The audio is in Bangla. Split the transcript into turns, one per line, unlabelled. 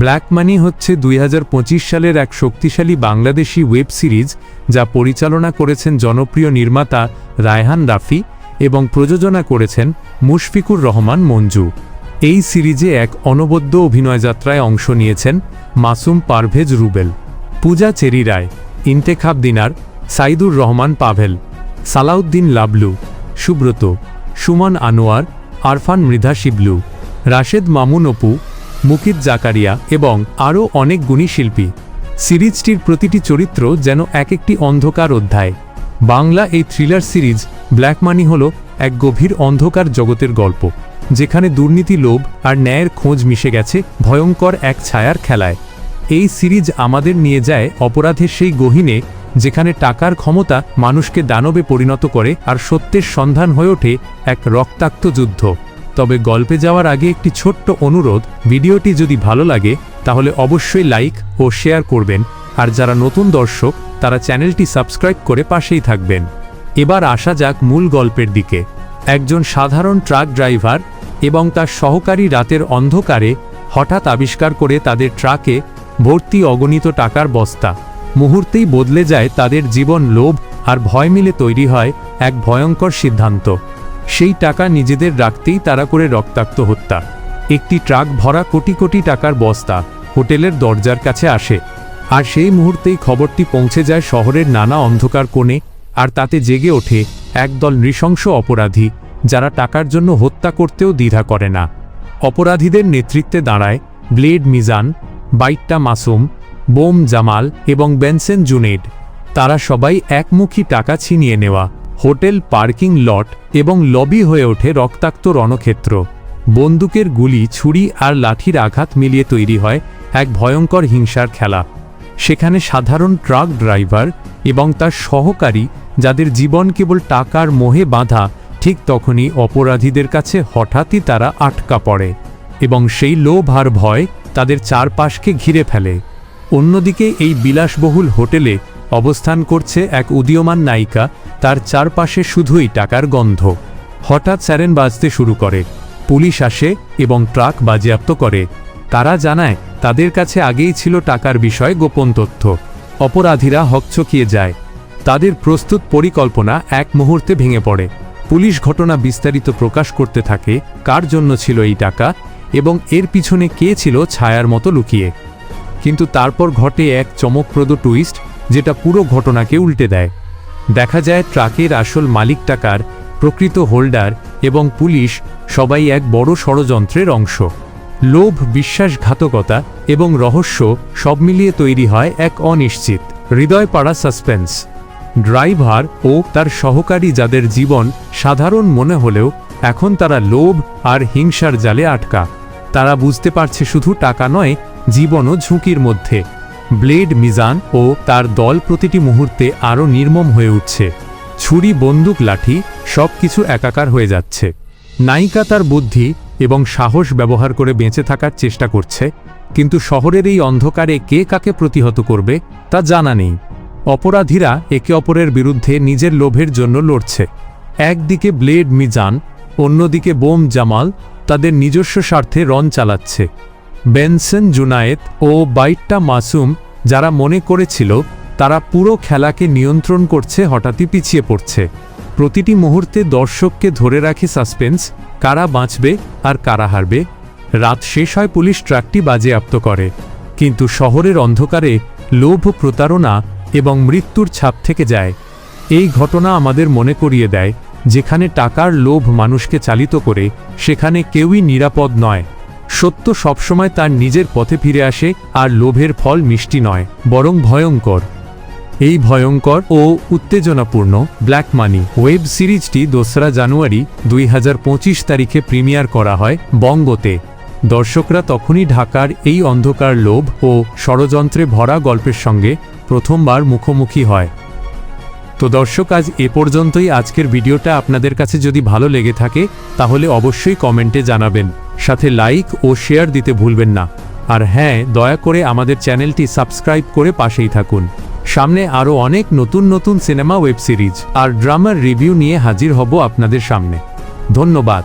ব্ল্যাক মানি হচ্ছে দুই হাজার পঁচিশ সালের এক শক্তিশালী বাংলাদেশি ওয়েব সিরিজ যা পরিচালনা করেছেন জনপ্রিয় নির্মাতা রায়হান রাফি এবং প্রযোজনা করেছেন মুশফিকুর রহমান মঞ্জু। এই সিরিজে এক অনবদ্য অভিনয়যাত্রায় অংশ নিয়েছেন মাসুম পারভেজ রুবেল, পূজা চেরি রায়, ইন্তেখাব দিনার, সাইদুর রহমান পাভেল, সালাউদ্দিন লাবলু, সুব্রত, সুমন আনোয়ার, আরফান মৃধা শিবলু, রাশেদ মামুন অপু মুকিত জাকারিয়া এবং আরও অনেক গুণী শিল্পী। সিরিজটির প্রতিটি চরিত্র যেন এক একটি অন্ধকার অধ্যায়। বাংলা এই থ্রিলার সিরিজ ব্ল্যাক মানি হল এক গভীর অন্ধকার জগতের গল্প, যেখানে দুর্নীতি, লোভ আর ন্যায়ের খোঁজ মিশে গেছে ভয়ঙ্কর এক ছায়ার খেলায়। এই সিরিজ আমাদের নিয়ে যায় অপরাধের সেই গহীনে যেখানে টাকার ক্ষমতা মানুষকে দানবে পরিণত করে আর সত্যের সন্ধান হয়ে ওঠে এক রক্তাক্ত যুদ্ধ। তবে গল্পে যাওয়ার আগে একটি ছোট্ট অনুরোধ, ভিডিওটি যদি ভালো লাগে, তাহলে অবশ্যই লাইক ও শেয়ার করবেন। আর যারা নতুন দর্শক, তারা চ্যানেলটি সাবস্ক্রাইব করে পাশেই থাকবেন। এবার আসা যাক মূল গল্পের দিকে। একজন সাধারণ ট্রাক ড্রাইভার এবং তার সহকারী রাতের অন্ধকারে হঠাৎ আবিষ্কার করে তাদের ট্রাকে ভর্তি অগণিত টাকার বস্তা। মুহূর্তেই বদলে যায় তাদের জীবন লোভ আর ভয় মিলে তৈরি হয় এক ভয়ঙ্কর সিদ্ধান্ত। সেই টাকা নিজেদের রাখতেই তারা করে রক্তাক্ত হত্যা। একটি ট্রাক ভরা কোটি কোটি টাকার বস্তা হোটেলের দরজার কাছে আসে। আর সেই মুহূর্তেই খবরটি পৌঁছে যায় শহরের নানা অন্ধকার কোণে, আর তাতে জেগে ওঠে একদল নৃশংস অপরাধী, যারা টাকার জন্য হত্যা করতেও দ্বিধা করে না। অপরাধীদের নেতৃত্বে দাঁড়ায় ব্লেড মিজান, বাইট্টা মাসুম, বোম জামাল এবং বেনসেন জুনেড তারা সবাই একমুখী টাকা ছিনিয়ে নেওয়া হোটেল, পার্কিং লট এবং লবি হয়ে ওঠে রক্তাক্ত রণক্ষেত্র। বন্দুকের গুলি, ছুরি আর লাঠির আঘাত মিলিয়ে তৈরি হয় এক ভয়ঙ্কর হিংসার খেলা। সেখানে সাধারণ ট্রাক ড্রাইভার এবং তার সহকারী, যাদের জীবন কেবল টাকার মোহে বাঁধা, ঠিক তখনই অপরাধীদের কাছে হঠাৎই তারা আটকা পড়ে এবং সেই লোভ আর ভয় তাদের চারপাশকে ঘিরে ফেলে। অন্যদিকে এই বিলাসবহুল হোটেলে অবস্থান করছে এক উদীয়মান নায়িকা, তার চারপাশে শুধুই টাকার গন্ধ। হঠাৎ স্যারেন বাজতে শুরু করে, পুলিশ আসে এবং ট্রাক বাজেয়াপ্ত করে। তারা জানায়, তাদের কাছে আগেই ছিল টাকার বিষয়ে গোপন তথ্য। অপরাধীরা হকচকিয়ে যায়। তাদের প্রস্তুত পরিকল্পনা এক মুহূর্তে ভেঙে পড়ে। পুলিশ ঘটনা বিস্তারিত প্রকাশ করতে থাকে, কার জন্য ছিল এই টাকা এবং এর পিছনে কে ছিল ছায়ার মতো লুকিয়ে। কিন্তু তারপর ঘটে এক চমকপ্রদ টুইস্ট যেটা পুরো ঘটনাকে উল্টে দেয়। দেখা যায় ট্রাকের আসল মালিক টাকার প্রকৃত হোল্ডার এবং পুলিশ সবাই এক বড় ষড়যন্ত্রের অংশ। লোভ, বিশ্বাসঘাতকতা এবং রহস্য সব মিলিয়ে তৈরি হয় এক অনিশ্চিত হৃদয় পাড়া সাসপেন্স। ড্রাইভার ও তার সহকারী যাদের জীবন সাধারণ মনে হলেও এখন তারা লোভ আর হিংসার জালে আটকা। তারা বুঝতে পারছে শুধু টাকা নয়, জীবনও ঝুঁকির মধ্যে। ব্লেড মিজান ও তার দল প্রতিটি মুহূর্তে আরও নির্মম হয়ে উঠছে। ছুরি, বন্দুক, লাঠি সব কিছু একাকার হয়ে যাচ্ছে। নায়িকা তার বুদ্ধি এবং সাহস ব্যবহার করে বেঁচে থাকার চেষ্টা করছে, কিন্তু শহরের এই অন্ধকারে কে কাকে প্রতিহত করবে, তা জানা নেই। অপরাধীরা একে অপরের বিরুদ্ধে নিজের লোভের জন্য লড়ছে। একদিকে ব্লেড মিজান, অন্যদিকে বোম জামাল, তাদের নিজস্ব স্বার্থে রন চালাচ্ছে। বেনসন জুনায়েত ও বাইট্টা মাসুম, যারা মনে করেছিল তারা পুরো খেলাকে নিয়ন্ত্রণ করছে, হঠাৎই পিছিয়ে পড়ছে। প্রতিটি মুহূর্তে দর্শককে ধরে রাখে সাসপেন্স, কারা বাঁচবে আর কারা হারবে। রাত শেষ হয় পুলিশ ট্রাকটি বাজেয়াপ্ত করে। কিন্তু শহরের অন্ধকারে লোভ, প্রতারণা এবং মৃত্যুর ছাপ থেকে যায়। এই ঘটনা আমাদের মনে করিয়ে দেয়, যেখানে টাকার লোভ মানুষকে চালিত করে, সেখানে কেউই নিরাপদ নয়। সত্য সবসময় তার নিজের পথে ফিরে আসে, আর লোভের ফল মিষ্টি নয়, বরং ভয়ঙ্কর। এই ভয়ঙ্কর ও উত্তেজনাপূর্ণ ব্ল্যাক মানি ওয়েব সিরিজটি দোসরা জানুয়ারি দুই হাজার পঁচিশ তারিখে প্রিমিয়ার করা হয় বঙ্গতে। দর্শকরা তখনই ঢাকার এই অন্ধকার লোভ ও ষড়যন্ত্রে ভরা গল্পের সঙ্গে প্রথমবার মুখোমুখি হয়। তো দর্শক, আজ এ পর্যন্তই। আজকের ভিডিওটা আপনাদের কাছে যদি ভালো লেগে থাকে, তাহলে অবশ্যই কমেন্টে জানাবেন। সাথে লাইক ও শেয়ার দিতে ভুলবেন না। আর হ্যাঁ দয়া করে আমাদের চ্যানেলটি সাবস্ক্রাইব করে পাশেই থাকুন। সামনে আরও অনেক নতুন নতুন সিনেমা ওয়েব সিরিজ আর ড্রামার রিভিউ নিয়ে হাজির হব আপনাদের সামনে। ধন্যবাদ।